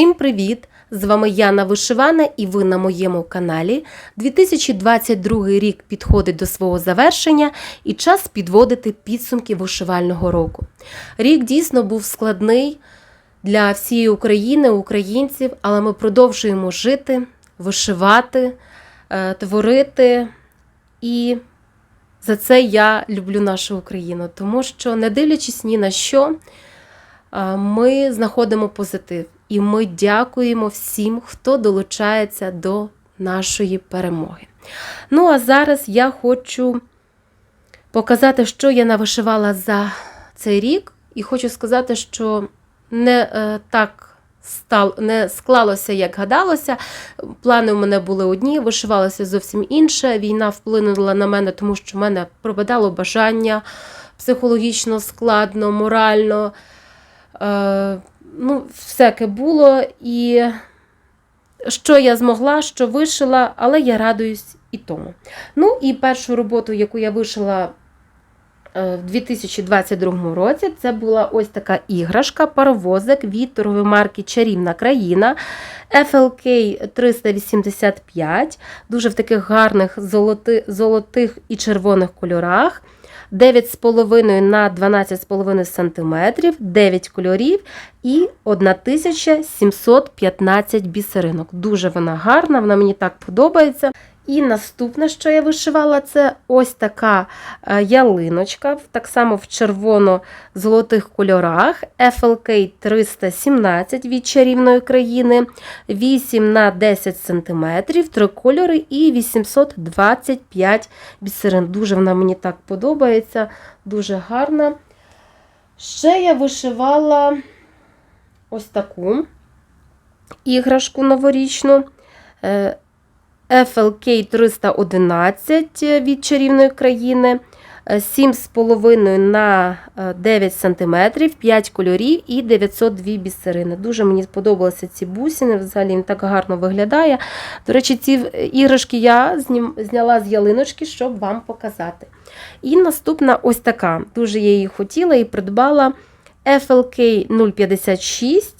Всім привіт! З вами Яна Вишивана і ви на моєму каналі. 2022 рік підходить до свого завершення і час підводити підсумки вишивального року. Рік дійсно був складний для всієї України, українців, але ми продовжуємо жити, вишивати, е, творити. І за це я люблю нашу Україну, тому що, не дивлячись ні на що, ми знаходимо позитив. І ми дякуємо всім, хто долучається до нашої перемоги. Ну, а зараз я хочу показати, що я навишивала за цей рік, і хочу сказати, що не е, так стал, не склалося, як гадалося. Плани у мене були одні, вишивалося зовсім інше. Війна вплинула на мене, тому що в мене пропадало бажання психологічно складно, морально. Е, ну, всяке було. І що я змогла, що вишила, але я радуюсь і тому. Ну, і першу роботу, яку я вишила е, в 2022 році, це була ось така іграшка, паровозик від торгової марки Чарівна країна FLK 385, дуже в таких гарних золоти, золотих і червоних кольорах. 9,5 на 12,5 см, 9 кольорів і 1715 бісеринок. Дуже вона гарна, вона мені так подобається. І наступне, що я вишивала, це ось така е, ялиночка, так само в червоно-золотих кольорах. FLK 317 від чарівної країни, 8 на 10 см, 3 кольори і 825 бісерин. Дуже вона мені так подобається, дуже гарна. Ще я вишивала ось таку іграшку новорічну. Е, FLK 311 від чарівної країни, 7,5 на 9 см, 5 кольорів і 902 бісерини. Дуже мені сподобалися ці бусини, взагалі він так гарно виглядає. До речі, ці іграшки я зняла з ялиночки, щоб вам показати. І наступна ось така. Дуже я її хотіла і придбала FLK 056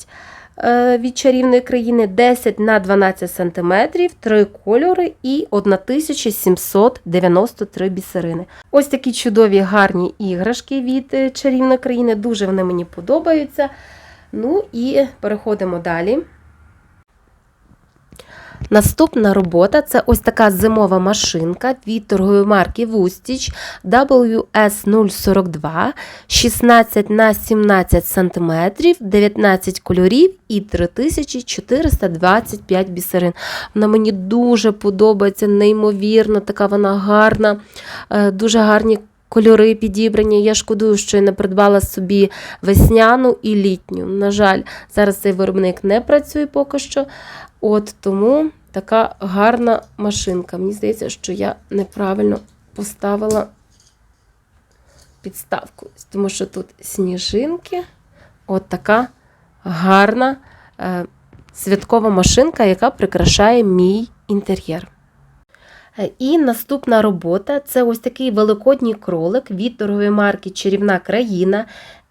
від чарівної країни 10 на 12 см, 3 кольори і 1793 бісерини. Ось такі чудові гарні іграшки від чарівної країни, дуже вони мені подобаються. Ну і переходимо далі. Наступна робота це ось така зимова машинка від торгової марки Вустіч WS042, 16 на 17 см, 19 кольорів і 3425 бісерин. Вона мені дуже подобається, неймовірно, така вона гарна, е, дуже гарні. Кольори підібрані. Я шкодую, що я не придбала собі весняну і літню. На жаль, зараз цей виробник не працює поки що. От тому така гарна машинка. Мені здається, що я неправильно поставила підставку, тому що тут сніжинки. От така гарна е, святкова машинка, яка прикрашає мій інтер'єр. Е, і наступна робота це ось такий великодній кролик від марки Чарівна країна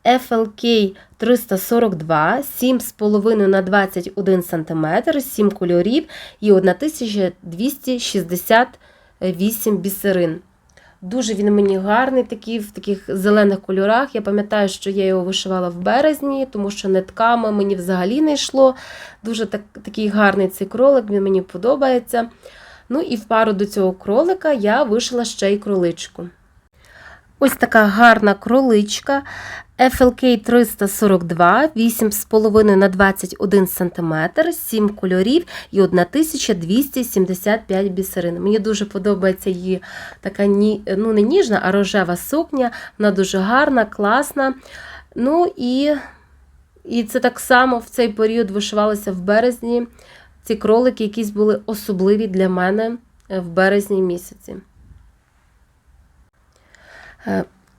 FLK 342, 7,5 на 21 см, 7 кольорів і 1268 бісерин. Дуже він мені гарний, такий, в таких зелених кольорах. Я пам'ятаю, що я його вишивала в березні, тому що нитками мені взагалі не йшло. Дуже так, такий гарний цей кролик, він мені подобається. Ну і в пару до цього кролика я вишила ще й кроличку. Ось така гарна кроличка FLK 342, 8,5 на 21 см, 7 кольорів і 1275 бісерин. Мені дуже подобається її така ну не ніжна, а рожева сукня. Вона дуже гарна, класна. Ну і і це так само в цей період вишивалося в березні. Ці кролики якісь були особливі для мене в березні місяці.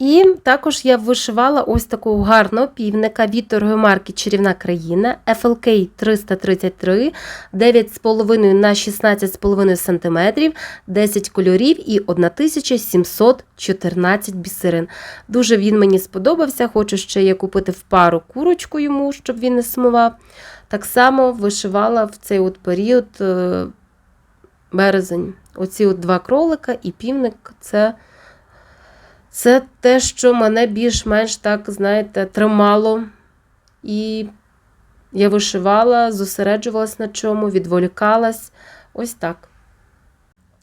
І також я вишивала ось такого гарного півника від торгової марки Чарівна країна FLK 333, 9,5 на 16,5 см, 10 кольорів і 1714 бісерин. Дуже він мені сподобався. Хочу ще я купити в пару курочку йому, щоб він не сумував. Так само вишивала в цей от період е, березень. Оці от два кролика і півник це. Це те, що мене більш-менш так, знаєте, тримало. І я вишивала, зосереджувалась на чому, відволікалась. Ось так.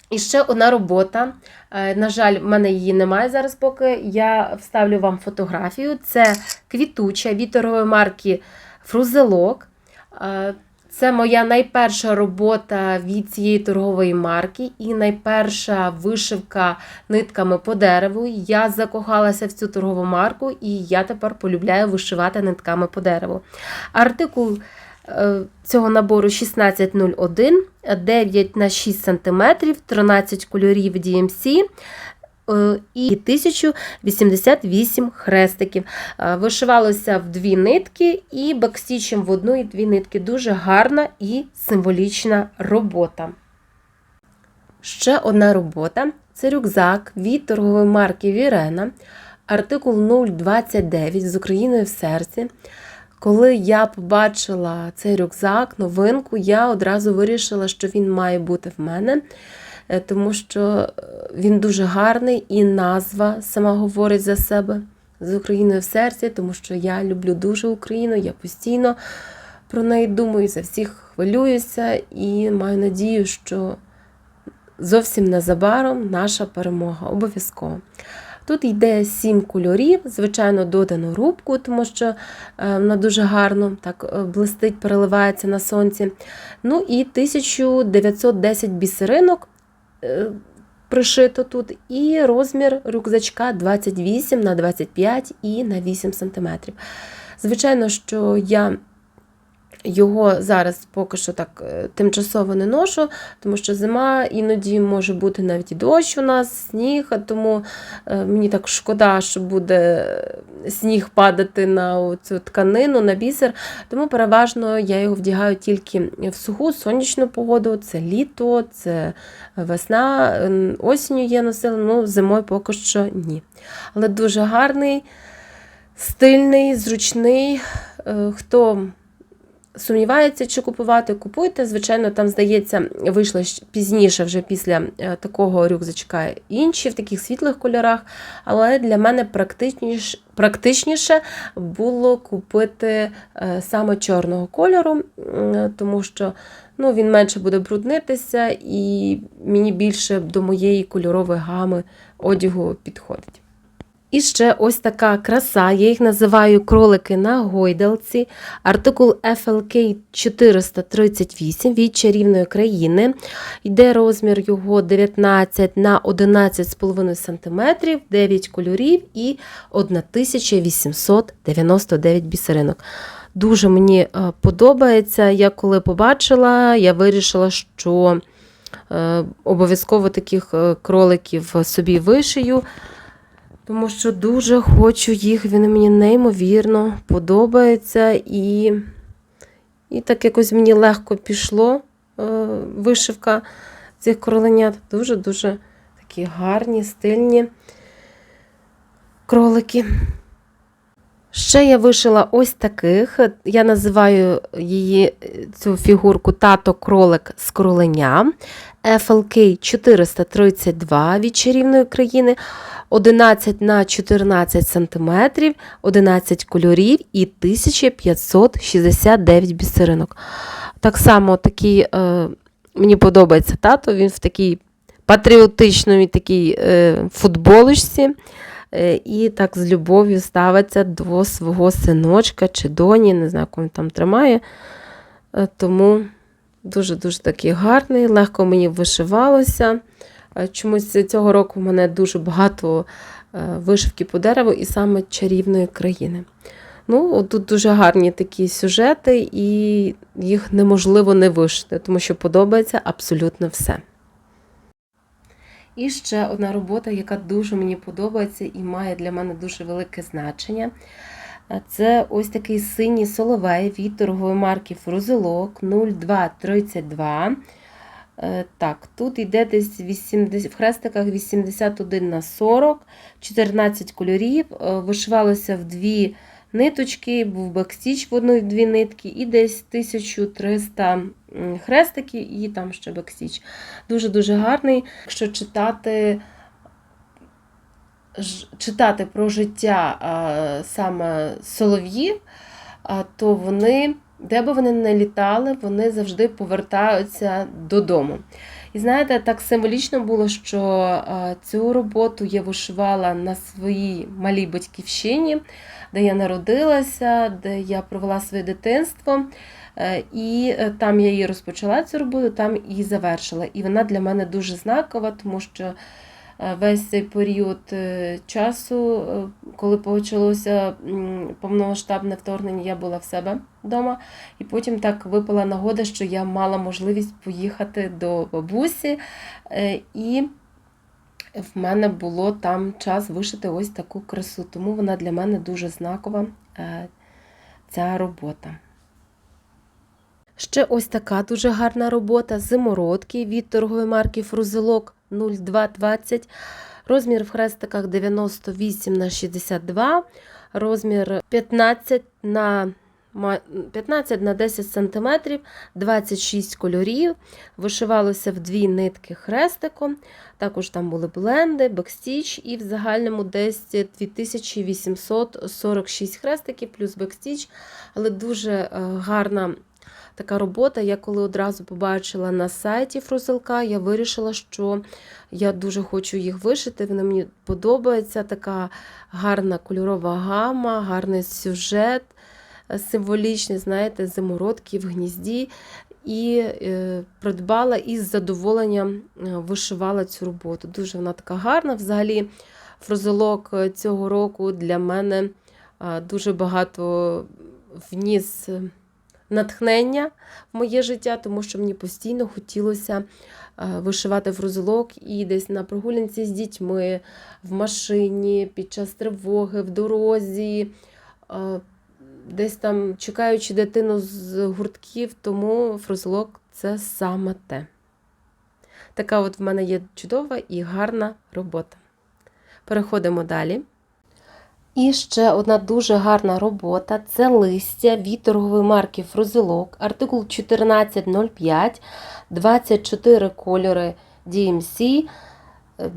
І ще одна робота. Е, На жаль, в мене її немає зараз, поки я вставлю вам фотографію. Це квітуча від торгової марки Фрузелок. Е, Це моя найперша робота від цієї торгової марки і найперша вишивка нитками по дереву. Я закохалася в цю торгову марку, і я тепер полюбляю вишивати нитками по дереву. Артикул е, цього набору 1601, 9 на 6 см, 13 кольорів DMC. Е, І 1088 хрестиків. Е, Вишивалося в дві нитки і бекстічем в одну і дві нитки. Дуже гарна і символічна робота. Ще одна робота це рюкзак від торгової марки Вірена, артикул 029 з Україною в серці. Коли я побачила цей рюкзак, новинку, я одразу вирішила, що він має бути в мене, тому що е, він дуже гарний і назва сама говорить за себе з Україною в серці, тому що я люблю дуже Україну, я постійно про неї думаю, за всіх хвилююся і маю надію, що зовсім незабаром наша перемога обов'язково. Тут йде сім кольорів, звичайно, додано рубку, тому що е, вона дуже гарно так е, блистить, переливається на сонці. Ну і 1910 бісеринок е, пришито тут, і розмір рюкзачка 28 на 25 і на 8 см. Звичайно, що я його зараз поки що так е, тимчасово не ношу, тому що зима іноді може бути навіть і дощ у нас, сніг, тому е, мені так шкода, що буде сніг падати на цю тканину, на бісер. Тому переважно я його вдягаю тільки в суху сонячну погоду, це літо, це весна, осінню є носила, ну зимою поки що ні. Але дуже гарний, стильний, зручний. Е, Хто сумнівається, чи купувати, купуйте. Звичайно, там, здається, вийшло пізніше, вже після е, такого рюкзачка інші в таких світлих кольорах. Але для мене практичніше, практичніше було купити е, саме чорного кольору, тому що ну, він менше буде бруднитися і мені більше до моєї кольорової гами одягу підходить. І ще ось така краса, я їх називаю кролики на гойдалці. Артикул FLK 438 від чарівної країни. Йде розмір його 19 на 11,5 см, 9 кольорів і 1899 бісеринок. Дуже мені е, подобається. Я коли побачила, я вирішила, що е, обов'язково таких е, кроликів собі вишию. Тому що дуже хочу їх, вони мені неймовірно подобаються. І, і так якось мені легко пішло е, вишивка цих кроленят. Дуже-дуже такі гарні, стильні кролики. Ще я вишила ось таких. Я називаю її цю фігурку тато кролик з кроленя. FLK 432 від чарівної країни. 11 на 14 см, 11 кольорів і 1569 бісеринок. Так само такий, е, мені подобається тато, він в такій патріотичній такій е, футболочці. Е, і так з любов'ю ставиться до свого синочка чи доні, не знаю, кого він там тримає. Е, Тому дуже-дуже такий гарний, легко мені вишивалося. Е, Чомусь цього року в мене дуже багато е, вишивки по дереву і саме чарівної країни. Ну, тут дуже гарні такі сюжети, і їх неможливо не вишити, тому що подобається абсолютно все. І ще одна робота, яка дуже мені подобається і має для мене дуже велике значення. Це ось такий синій соловей від торгової марки Фрузелок 0232. Е, Так, тут йде десь 80, в хрестиках 81 на 40, 14 кольорів. Е, Вишивалося в дві ниточки, був бекстіч в одну дві нитки, і десь 1300 хрестиків, і там ще бекстіч. Дуже-дуже гарний. Якщо читати, читати про життя а, саме солов'їв, то вони, де би вони не літали, вони завжди повертаються додому. І знаєте, так символічно було, що а, цю роботу я вишивала на своїй малій батьківщині, де я народилася, де я провела своє дитинство. Е, І е, там я її розпочала цю роботу, там і завершила. І вона для мене дуже знакова, тому що е, весь цей період е, часу, е, коли почалося повномасштабне вторгнення, я була в себе вдома. І потім так випала нагода, що я мала можливість поїхати до бабусі. е, І в мене було там час вишити ось таку красу. Тому вона для мене дуже знакова, е, ця робота. Ще ось така дуже гарна робота зимородки від торгової марки Фрузелок 0220. Розмір в хрестиках 98 на 62, розмір 15 на 15 на 10 см, 26 кольорів. Вишивалося в дві нитки хрестиком. Також там були бленди, бекстіч і в загальному десь 2846 хрестиків плюс бекстіч. Але дуже е, гарна така робота. Я коли одразу побачила на сайті Фрузелка, я вирішила, що я дуже хочу їх вишити. Вони мені подобаються. Така гарна кольорова гама, гарний сюжет, е, символічний, знаєте, зимородки в гнізді. І е, придбала і з задоволенням е, вишивала цю роботу. Дуже вона така гарна. Взагалі, фрузелок е, цього року для мене дуже багато вніс натхнення в моє життя, тому що мені постійно хотілося е, вишивати фрузелок і десь на прогулянці з дітьми, в машині, під час тривоги, в дорозі. е, Десь там чекаючи дитину з гуртків, тому фрузелок це саме те. Така от в мене є чудова і гарна робота. Переходимо далі. І ще одна дуже гарна робота це листя від торгової марки Фрузелок, артикул 1405, 24 кольори DMC.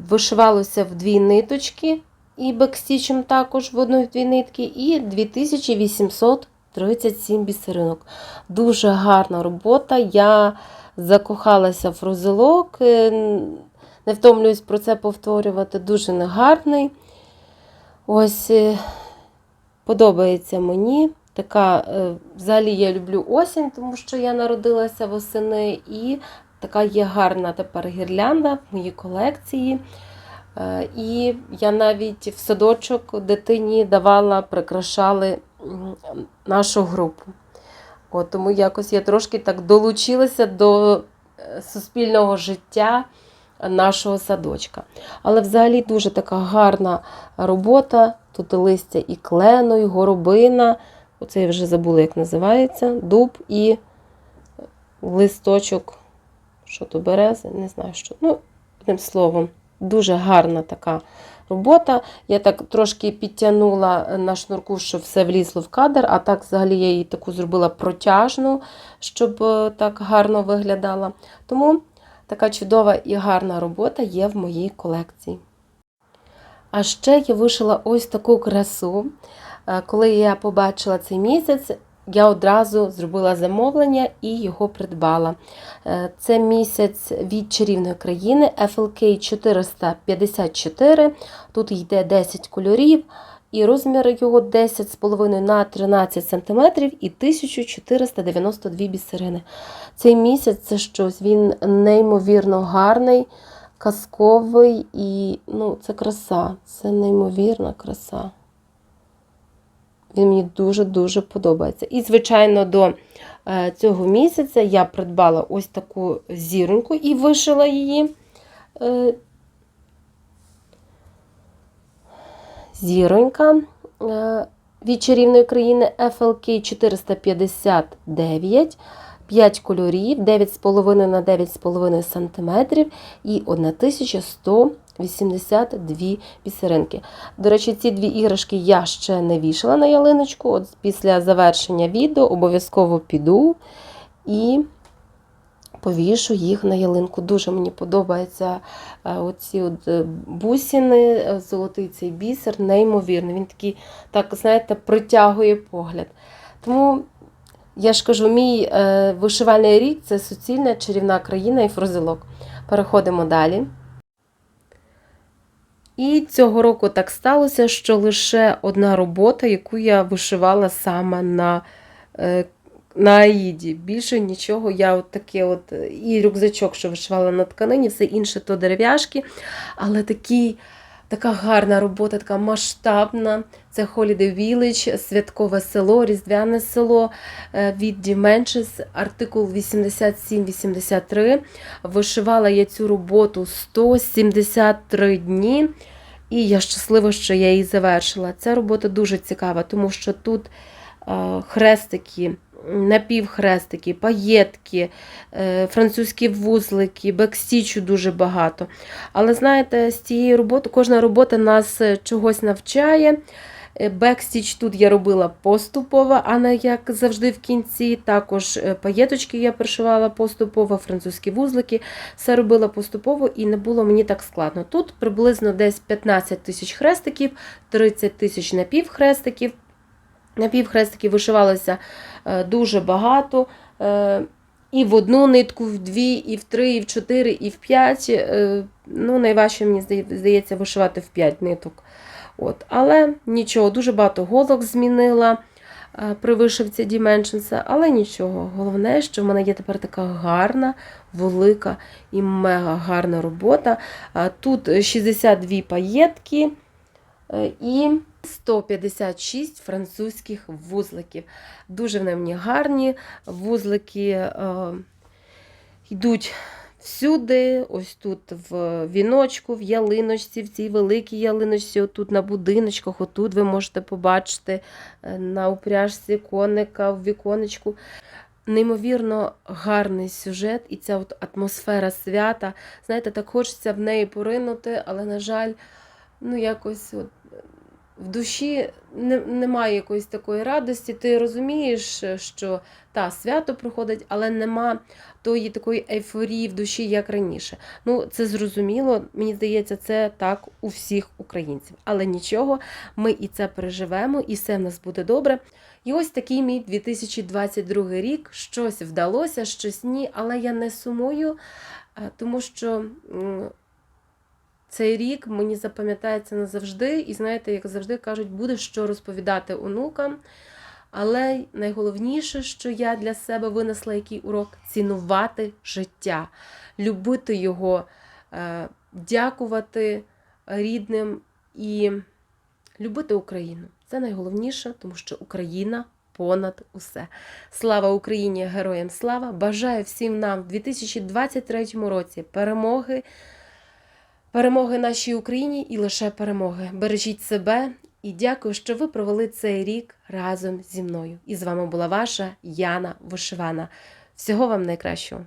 Вишивалося в дві ниточки і бекстічем також в одну і дві нитки, і 2837 бісеринок. Дуже гарна робота. Я закохалася в фрузелок, е, не втомлююсь про це повторювати. Дуже негарний. Ось е, подобається мені. Така, е, взагалі я люблю осінь, тому що я народилася восени, і така є гарна тепер гірлянда в моїй колекції. Е, І я навіть в садочок дитині давала, прикрашали нашу групу. От, тому якось я трошки так долучилася до суспільного життя нашого садочка. Але взагалі дуже така гарна робота. Тут листя і клену, і горобина. Оце я вже забула, як називається. Дуб і листочок. Що то берези, не знаю що. Ну, одним словом, дуже гарна така робота. Я так трошки підтягнула на шнурку, щоб все влізло в кадр, а так взагалі я її таку зробила протяжну, щоб е, так гарно виглядала. Тому така чудова і гарна робота є в моїй колекції. А ще я вишила ось таку красу. Е, Коли я побачила цей місяць, я одразу зробила замовлення і його придбала. Е, Це місяць від чарівної країни FLK 454. Тут йде 10 кольорів, і розмір його 10,5 на 13 см і 1492 бісерини. Цей місяць це щось, він неймовірно гарний, казковий і ну, це краса, це неймовірна краса. Він мені дуже-дуже подобається. І, звичайно, до е, цього місяця я придбала ось таку зіроньку і вишила її. Зіронька е, від чарівної країни FLK 459, 5 кольорів, 9,5 на 9,5 см і 1182 бісеринки. До речі, ці дві іграшки я ще не вішала на ялиночку. От після завершення відео обов'язково піду і повішу їх на ялинку. Дуже мені подобаються е, оці от е, бусини, е, золотий цей бісер, неймовірний. Він такий, так, знаєте, притягує погляд. Тому я ж кажу, мій вишивальний рік це суцільна чарівна країна і фрузелок. Переходимо далі. І цього року так сталося, що лише одна робота, яку я вишивала саме на на Аїді. Більше нічого. Я от таке от і рюкзачок, що вишивала на тканині, все інше то дерев'яшки. Але такий, така гарна робота, така масштабна. Це Holiday Village, святкове село, різдвяне село е, від Dimensions, артикул 8783. Вишивала я цю роботу 173 дні. І я щаслива, що я її завершила. Ця робота дуже цікава, тому що тут е, хрестики, напівхрестики, паєтки, е, французькі вузлики, бекстічу дуже багато. Але знаєте, з цієї роботи кожна робота нас е, чогось навчає. Е, Бекстіч тут я робила поступово, а не як завжди в кінці. Також паєточки я пришивала поступово, французькі вузлики, все робила поступово і не було мені так складно. Тут приблизно десь 15 тисяч хрестиків, 30 тисяч напівхрестиків. Напівхрестиків вишивалося е, дуже багато. е, І в одну нитку, в дві, і в три, і в чотири, і в п'ять. Е, Ну, найважче, мені здається, вишивати в п'ять ниток. От. Але нічого, дуже багато голок змінила при вишивці Dimensions, але нічого. Головне, що в мене є тепер така гарна, велика і мега гарна робота. Тут 62 паєтки і 156 французьких вузликів. Дуже вони мені гарні. Вузлики е, йдуть всюди, ось тут в віночку, в ялиночці, в цій великій ялиночці, отут на будиночках, отут ви можете побачити е, на упряжці коника в віконечку. Неймовірно гарний сюжет і ця от атмосфера свята. Знаєте, так хочеться в неї поринути, але, на жаль, ну якось от в душі не, немає якоїсь такої радості. Ти розумієш, що та свято проходить, але нема тої такої ейфорії в душі, як раніше. Ну, це зрозуміло. Мені здається, це так у всіх українців. Але нічого, ми і це переживемо, і все в нас буде добре. І ось такий мій 2022 рік. Щось вдалося, щось ні, але я не сумую, е, тому що. Цей рік мені запам'ятається назавжди, і знаєте, як завжди кажуть, буде що розповідати онукам. Але найголовніше, що я для себе винесла який урок цінувати життя, любити його, е, дякувати рідним і любити Україну. Це найголовніше, тому що Україна понад усе. Слава Україні! Героям слава! Бажаю всім нам в 2023 році перемоги. Перемоги нашій Україні і лише перемоги. Бережіть себе і дякую, що ви провели цей рік разом зі мною. І з вами була ваша Яна Вишивана. Всього вам найкращого!